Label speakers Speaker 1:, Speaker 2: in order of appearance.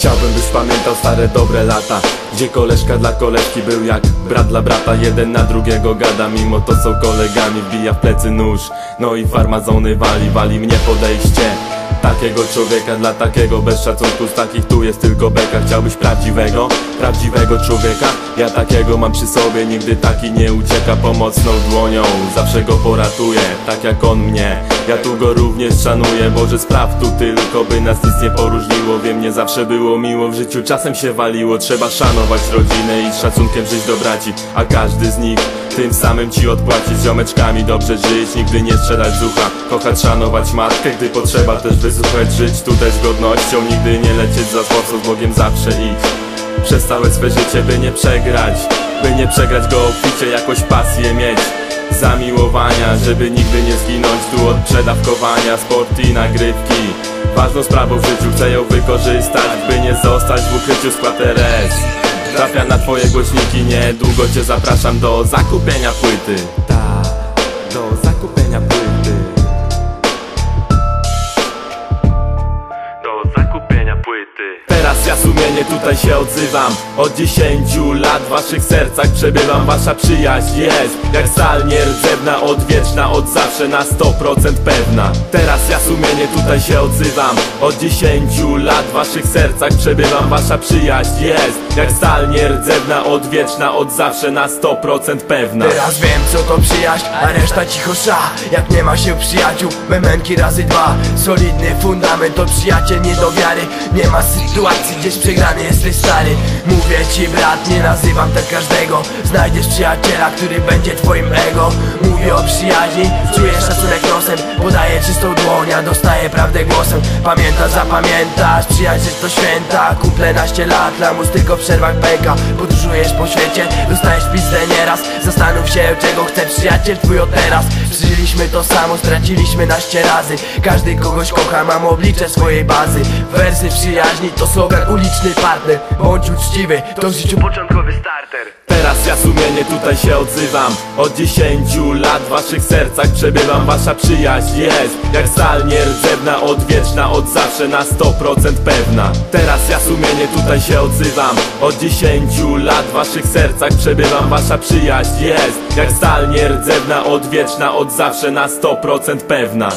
Speaker 1: Chciałbym byś pamiętał stare dobre lata Gdzie koleżka dla koleżki był jak brat dla brata. Jeden na drugiego gada, mimo to są kolegami Wbija w plecy nóż, no i farmazony wali Wali mnie podejście. Takiego człowieka dla takiego bez szacunku Z takich tu jest tylko beka. Chciałbyś prawdziwego, prawdziwego człowieka? Ja takiego mam przy sobie Nigdy taki nie ucieka. Pomocną dłonią Zawsze go poratuję, tak jak on mnie Ja tu go również szanuję Boże spraw tu tylko by nas nic nie poróżniło. Wiem nie zawsze było miło w życiu Czasem się waliło. Trzeba szanować rodzinę i z szacunkiem żyć do braci A każdy z nich tym samym ci odpłacić z ziomeczkami dobrze żyć Nigdy nie strzelać z ucha. Kochać, szanować matkę Gdy potrzeba też wysłuchać. Żyć Tutaj z godnością Nigdy nie lecieć za spocą Z Bogiem zawsze iść. Przez całe swe życie by nie przegrać By nie przegrać go obficie Jakoś pasję mieć Zamiłowania Żeby nigdy nie zginąć Tu od przedawkowania. Sport i nagrywki. Ważną sprawą w życiu Chcę ją wykorzystać By nie zostać w ukryciu skład RS Trafia na twoje głośniki, niedługo cię zapraszam do zakupienia płyty. Tak, do zakupienia płyty. Do zakupienia płyty ja sumienie tutaj się odzywam. Od dziesięciu lat w waszych sercach przebywam. Wasza przyjaźń jest jak stal nierdzewna Odwieczna, od zawsze na 100% pewna. Teraz ja sumienie tutaj się odzywam. Od dziesięciu lat w waszych sercach przebywam. Wasza przyjaźń jest jak stal nierdzewna Odwieczna, od zawsze na 100% pewna.
Speaker 2: Teraz wiem co to przyjaźń, a reszta cicho sza. Jak nie ma się przyjaciół, memenki razy dwa. Solidny fundament to przyjaciel nie do wiary Nie ma sytuacji, gdzieś przegrany jesteś stary. Mówię ci brat, nie nazywam tak każdego. Znajdziesz przyjaciela, który będzie twoim ego. Mówię o przyjaźni, czuję szacunek nosem Podaję czystą dłoń, a dostaję prawdę głosem. Pamiętasz, zapamiętasz, przyjaźń to święta. Kumple naście lat, lamus tylko w przerwach beka Podróżujesz po świecie, dostajesz pizdę nieraz. Zastanów się, czego chce przyjaciel twój od teraz. Przeżyliśmy to samo, straciliśmy naście razy. Każdy kogoś kocha, mam oblicze swojej bazy. Wersy przyjaźni to slogan uliczny partner. Bądź uczciwy, to w życiu początkowy starter
Speaker 1: ja sumienie tutaj się odzywam. Od dziesięciu lat w waszych sercach przebywam. Wasza przyjaźń jest jak stal nierdzewna Odwieczna, od zawsze na 100% pewna. Teraz ja sumienie tutaj się odzywam. Od dziesięciu lat w waszych sercach przebywam. Wasza przyjaźń jest jak stal nierdzewna Odwieczna, od zawsze na 100% pewna